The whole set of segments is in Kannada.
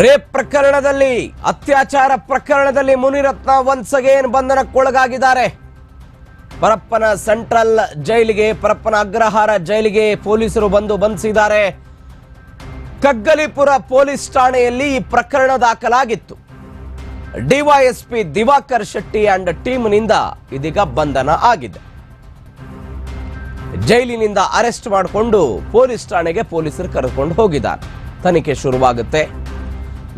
ರೇಪ್ ಪ್ರಕರಣದಲ್ಲಿ, ಅತ್ಯಾಚಾರ ಪ್ರಕರಣದಲ್ಲಿ ಮುನಿರತ್ನ ಒನ್ಸ್ ಅಗೇನ್ ಬಂಧನಕ್ಕೊಳಗಾಗಿದ್ದಾರೆ. ಪರಪ್ಪನ ಸೆಂಟ್ರಲ್ ಜೈಲಿಗೆ, ಪರಪ್ಪನ ಅಗ್ರಹಾರ ಜೈಲಿಗೆ ಪೊಲೀಸರು ಬಂದು ಬಂಧಿಸಿದ್ದಾರೆ. ಕಗ್ಗಲಿಪುರ ಪೊಲೀಸ್ ಠಾಣೆಯಲ್ಲಿ ಈ ಪ್ರಕರಣ ದಾಖಲಾಗಿತ್ತು. ಡಿವೈಎಸ್ಪಿ ದಿವಾಕರ್ ಶೆಟ್ಟಿ ಅಂಡ್ ಟೀಮ್ನಿಂದ ಇದೀಗ ಬಂಧನ ಆಗಿದೆ. ಜೈಲಿನಿಂದ ಅರೆಸ್ಟ್ ಮಾಡಿಕೊಂಡು ಪೊಲೀಸ್ ಠಾಣೆಗೆ ಪೊಲೀಸರು ಕರೆದುಕೊಂಡು ಹೋಗಿದ್ದಾರೆ. ತನಿಖೆ ಶುರುವಾಗುತ್ತೆ.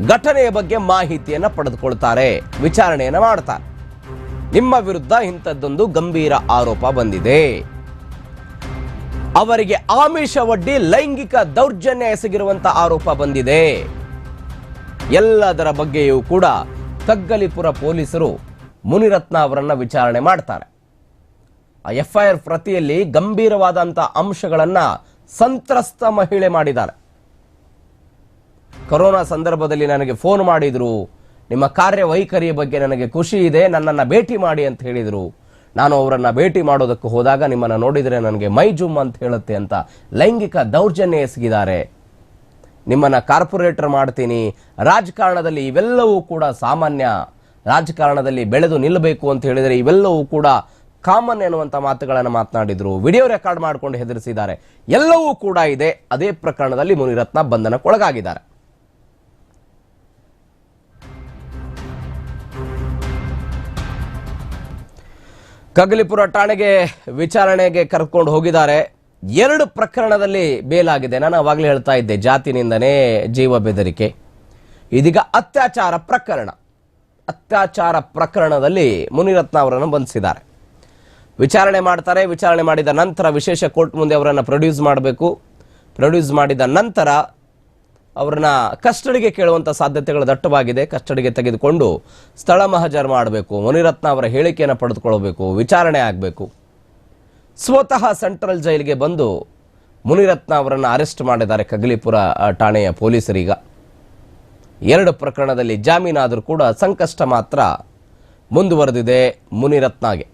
ಘಟನೆಯ ಬಗ್ಗೆ ಮಾಹಿತಿಯನ್ನು ಪಡೆದುಕೊಳ್ತಾರೆ, ವಿಚಾರಣೆಯನ್ನು ಮಾಡ್ತಾರೆ. ನಿಮ್ಮ ವಿರುದ್ಧ ಇಂಥದ್ದೊಂದು ಗಂಭೀರ ಆರೋಪ ಬಂದಿದೆ. ಅವರಿಗೆ ಆಮಿಷ ಒಡ್ಡಿ ಲೈಂಗಿಕ ದೌರ್ಜನ್ಯ ಎಸಗಿರುವಂತಹ ಆರೋಪ ಬಂದಿದೆ. ಎಲ್ಲದರ ಬಗ್ಗೆಯೂ ಕೂಡ ತಗ್ಗಲಿಪುರ ಪೊಲೀಸರು ಮುನಿರತ್ನ ಅವರನ್ನ ವಿಚಾರಣೆ ಮಾಡ್ತಾರೆ. ಆ ಎಫ್ಐಆರ್ ಪ್ರತಿಯಲ್ಲಿ ಗಂಭೀರವಾದಂಥ ಅಂಶಗಳನ್ನು ಸಂತ್ರಸ್ತ ಮಹಿಳೆ ಮಾಡಿದ್ದಾರೆ. ಕೊರೋನಾ ಸಂದರ್ಭದಲ್ಲಿ ನನಗೆ ಫೋನ್ ಮಾಡಿದ್ರು, ನಿಮ್ಮ ಕಾರ್ಯವೈಖರಿಯ ಬಗ್ಗೆ ನನಗೆ ಖುಷಿ ಇದೆ, ನನ್ನನ್ನು ಭೇಟಿ ಮಾಡಿ ಅಂತ ಹೇಳಿದರು. ನಾನು ಅವರನ್ನು ಭೇಟಿ ಮಾಡೋದಕ್ಕೆ ಹೋದಾಗ ನಿಮ್ಮನ್ನು ನೋಡಿದರೆ ನನಗೆ ಮೈ ಜುಮ್ ಅಂತ ಹೇಳುತ್ತೆ ಅಂತ ಲೈಂಗಿಕ ದೌರ್ಜನ್ಯ ಎಸಗಿದ್ದಾರೆ. ನಿಮ್ಮನ್ನು ಕಾರ್ಪೊರೇಟರ್ ಮಾಡ್ತೀನಿ. ರಾಜಕಾರಣದಲ್ಲಿ ಇವೆಲ್ಲವೂ ಕೂಡ ಸಾಮಾನ್ಯ. ರಾಜಕಾರಣದಲ್ಲಿ ಬೆಳೆದು ನಿಲ್ಲಬೇಕು ಅಂತ ಹೇಳಿದರೆ ಇವೆಲ್ಲವೂ ಕೂಡ ಕಾಮನ್ ಎನ್ನುವಂಥ ಮಾತುಗಳನ್ನು ಮಾತನಾಡಿದರು. ವಿಡಿಯೋ ರೆಕಾರ್ಡ್ ಮಾಡಿಕೊಂಡು ಹೆದರಿಸಿದ್ದಾರೆ. ಎಲ್ಲವೂ ಕೂಡ ಇದೆ. ಅದೇ ಪ್ರಕರಣದಲ್ಲಿ ಮುನಿರತ್ನ ಬಂಧನಕ್ಕೊಳಗಾಗಿದ್ದಾರೆ. ಕಗಲಿಪುರ ಠಾಣೆಗೆ ವಿಚಾರಣೆಗೆ ಕರ್ಕೊಂಡು ಹೋಗಿದ್ದಾರೆ. ಎರಡು ಪ್ರಕರಣದಲ್ಲಿ ಬೇಲಾಗಿದೆ ನಾನು ಅವಾಗಲೇ ಹೇಳ್ತಾ ಇದ್ದೆ, ಜಾತಿನಿಂದನೇ ಜೀವ ಬೆದರಿಕೆ. ಇದೀಗ ಅತ್ಯಾಚಾರ ಪ್ರಕರಣ. ಅತ್ಯಾಚಾರ ಪ್ರಕರಣದಲ್ಲಿ ಮುನಿರತ್ನ ಅವರನ್ನು ಬಂಧಿಸಿದ್ದಾರೆ. ವಿಚಾರಣೆ ಮಾಡ್ತಾರೆ. ವಿಚಾರಣೆ ಮಾಡಿದ ನಂತರ ವಿಶೇಷ ಕೋರ್ಟ್ ಮುಂದೆ ಅವರನ್ನು ಪ್ರೊಡ್ಯೂಸ್ ಮಾಡಬೇಕು. ಪ್ರೊಡ್ಯೂಸ್ ಮಾಡಿದ ನಂತರ ಅವರನ್ನ ಕಸ್ಟಡಿಗೆ ಕೇಳುವಂಥ ಸಾಧ್ಯತೆಗಳು ದಟ್ಟವಾಗಿದೆ. ಕಸ್ಟಡಿಗೆ ತೆಗೆದುಕೊಂಡು ಸ್ಥಳ ಮಹಜರ್ ಮಾಡಬೇಕು. ಮುನಿರತ್ನ ಅವರ ಹೇಳಿಕೆಯನ್ನು ಪಡೆದುಕೊಳ್ಳಬೇಕು. ವಿಚಾರಣೆ ಆಗಬೇಕು. ಸ್ವತಃ ಸೆಂಟ್ರಲ್ ಜೈಲಿಗೆ ಬಂದು ಮುನಿರತ್ನ ಅವರನ್ನು ಅರೆಸ್ಟ್ ಮಾಡಿದ್ದಾರೆ ಕಗಲಿಪುರ ಠಾಣೆಯ ಪೊಲೀಸರೀಗ. ಎರಡು ಪ್ರಕರಣದಲ್ಲಿ ಜಾಮೀನಾದರೂ ಕೂಡ ಸಂಕಷ್ಟ ಮಾತ್ರ ಮುಂದುವರೆದಿದೆ ಮುನಿರತ್ನಗೆ.